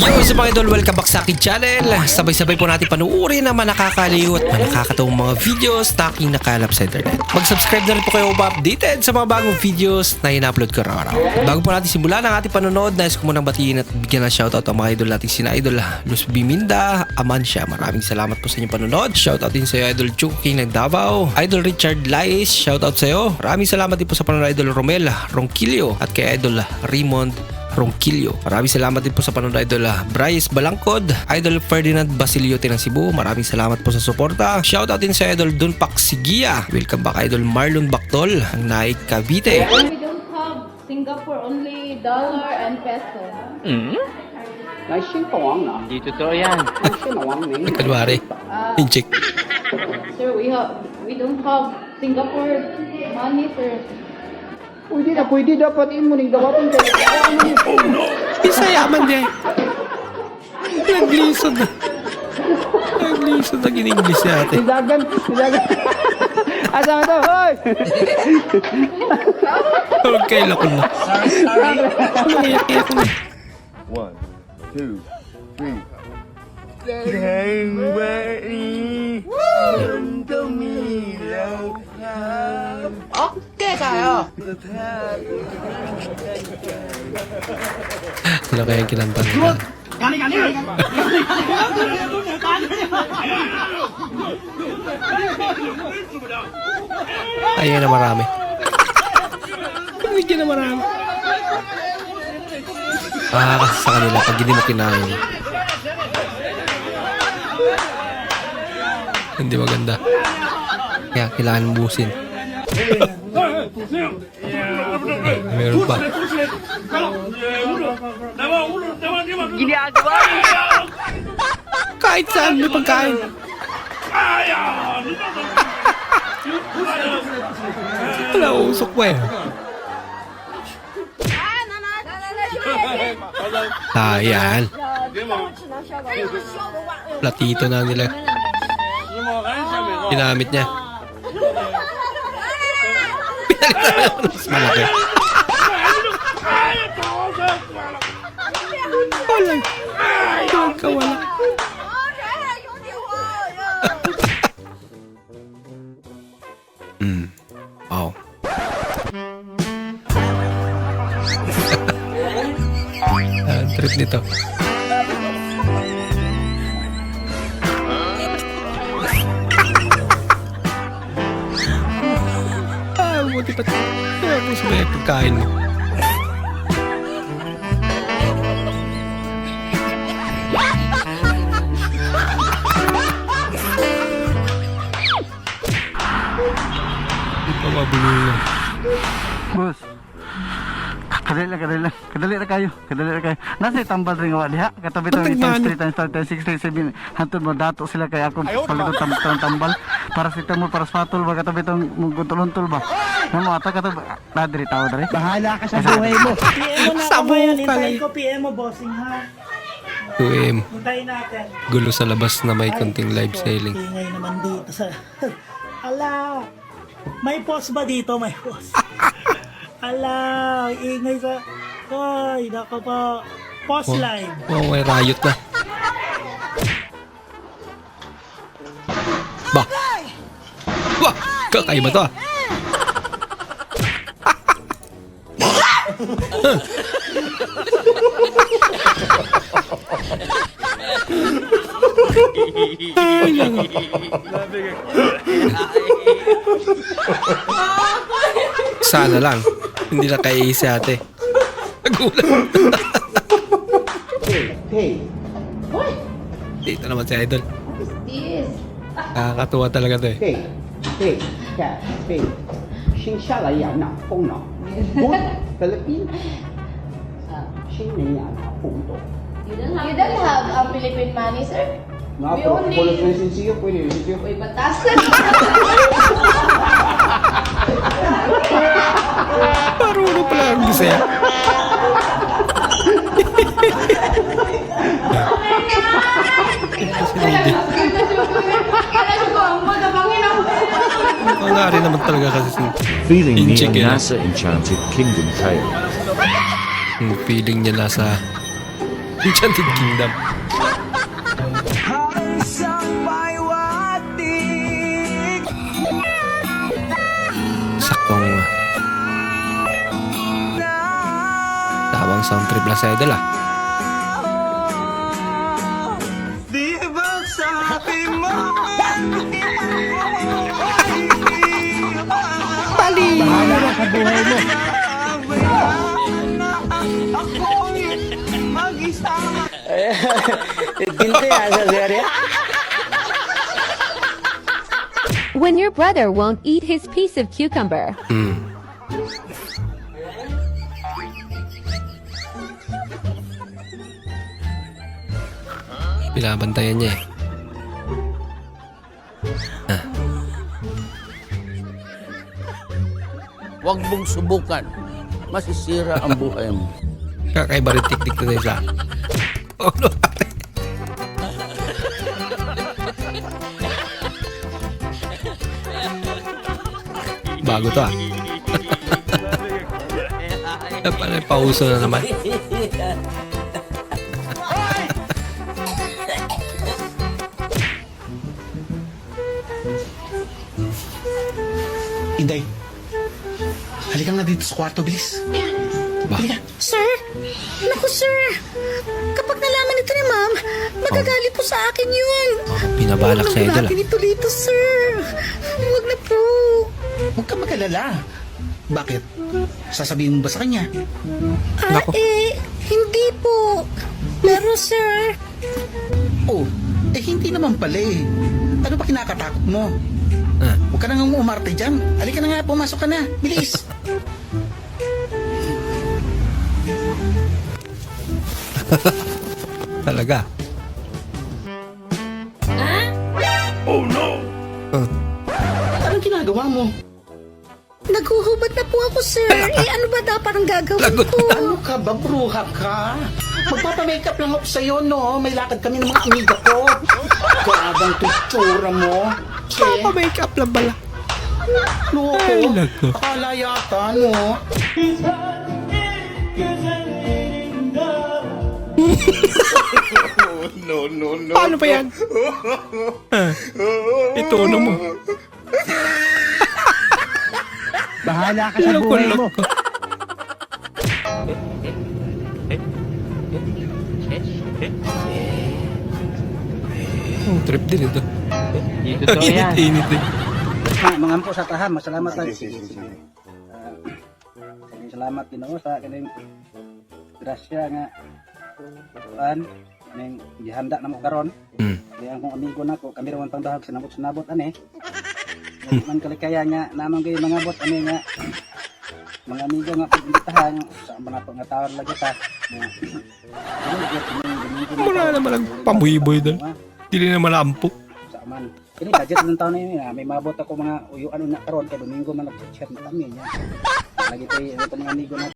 Yo, sa mga idol, welcome back sa aking channel. Sabay-sabay po natin panuorin ang mga nakakaliw at mga nakakatawang mga videos na aking nakalap sa internet. Mag-subscribe na rin po kayo updated sa mga bagong videos na ina-upload ko araw-araw. Bago po natin simulan ang ating panonood, nais ko munang batiin at bigyan ng shoutout ang mga idol nating sina idol Luz Biminda, Amansya. Maraming salamat po sa inyong panonood. Shoutout din sa iyo, idol Chuking ng Davao, idol Richard Lais, shoutout sa iyo. Maraming salamat din po sa panonood idol Romel Ronquillo at kay idol Raymond Ronquillo. Maraming salamat din po sa panonood idol ah. Bryce Balangkod, Idol Ferdinand Basilio Tinasibu. Maraming salamat po sa suporta. Shoutout din sa Idol Dun Paksigia. Welcome back Idol Marlon Baktol, ang Naik Cavite. We don't have Singapore only dollar and peso. Hmm? Hindi totoo yan. Ay, kalwari. Incheck. Ah. Sir, we have we don't have Singapore money, sir. Pwede na, pwede dapat imo ning dawaton kay Isayaman niya. Naglisod na. Naglisod na in-English natin. Sidagan, sidagan. Asa mo to? Hoy! Huwag kayo lakon na. Iyak-iyak na. One, two, three. Sino kaya yung kinanta nila? Ayun na marami. Bigyan na marami. Ah, kasi sa kanila, pag hindi mo kinain. Hindi maganda. Kaya kailangan busin. Meron pa. Ginagawa! Kahit saan may pagkain. Wala, usok pa eh. Ayan. Platito na nila. Ginamit niya. Mas malaki. Wala. Huwag ka wala. Mm. Wow. Ah, trip nito. Pa. Kaya mo sa may pagkain mo. Hindi pa mabulungan. Kadali lang, kadali lang. Kadali na kayo. Kadali na kayo. Nasa tambal rin nga diha. Katabi to Patag 8 times man. 3 times 4 times 6 times 7. Hantod mo dato sila kay akong paligot tam tam tambal. Para si mo para spatol ba katabi tong muguntol-untol ba. Namo ata katabi. Dadri tao dre. Bahala ka sa buhay mo. PM mo na Sa ako ngayon. Hintayin lang. ko PM mo, bossing ha. 2M. Hintayin natin. Gulo sa labas na may konting live selling. Ingay naman dito sa... Ala! May post ba dito? May post. Ala! Ingay sa... Ay, nako po. Post live. Oh, may riot na. Ba? Ba? Kakaiba to ah. Ay, nako. Sana lang. Hindi na kay si ate. Nagulat. hey, hey. What? Dito naman si Idol. What is this? Nakakatuwa talaga to eh. Hey, hey, cat, hey. Xin xa lại yà nà phong Philippines? Ah, Xin nè yà nà phong tổ. You don't have, a um, Philippine money, sir? Nga, po, po, po, po, po, po, po, po, po, po, Marunong pala ang Bisaya. Wala rin naman talaga kasi si Feeling me Inchik a yan. NASA Enchanted Kingdom tale. yung feeling niya nasa Enchanted Kingdom. Trip lang sa idol ah. Bahala ka sa buhay mo. When your brother won't eat his piece of cucumber. Hmm. Binabantayan niya eh. Huwag mong subukan. Masisira ang buhay mo. Kakaiba rin tiktik na isa. Oh, no. Bago to ah. Pala, pauso na naman. Inday, halika nga dito sa kwarto, bilis. Ba? Sir? Naku, sir. Kapag nalaman ito ni ma'am, magagalit po sa akin yun. Binabalak sa idol ah. natin ito dito, sir. Huwag ka mag-alala. Bakit? Sasabihin mo ba sa kanya? Ah, Naku. eh, hindi po. Pero, sir, Oh, eh hindi naman pala eh. Ano ba kinakatakot mo? Ah. Huwag ka na nga umarte dyan. Halika na nga, pumasok ka na. Bilis. Talaga. Anong ginagawa mo? Naghuhubad na po ako, sir. Eh, ano ba dapat ang gagawin ko? Ano ka ba, bruha ka? Magpapamakeup lang ako sa'yo, no? May lakad kami ng mga amiga ko. Gabang tutsura mo. Che, Pa-makeup lang pala. no Ay, ko. nako. Akala yata, no? No, no, no. Paano pa yan? Ah, ito ano mo. Bahala ka sa buhay mo. Oh, trip din ito. Totoo yan. Init-init din. Mga ampo sa tahan, masalamat tayo. Sige, sige, salamat Ginoo sa kaning grasya nga kuan ning gihanda namo karon. Hmm. Kaya akong amigo nako kami raw ang pangdahag sinabot sinabot ani. Man kalikaya nga namang kay mga bot ani nga mga amigo nga pagbitahan sa mga to nga tawag lagi ta. Mura naman ang pamuhiboy doon. Dili na malampo. Sa aman. Kini budget ng taon na yun, may mabot ako mga uyuan na karon kay Domingo man nag-chat na kami. Lagi tayo ito mga amigo na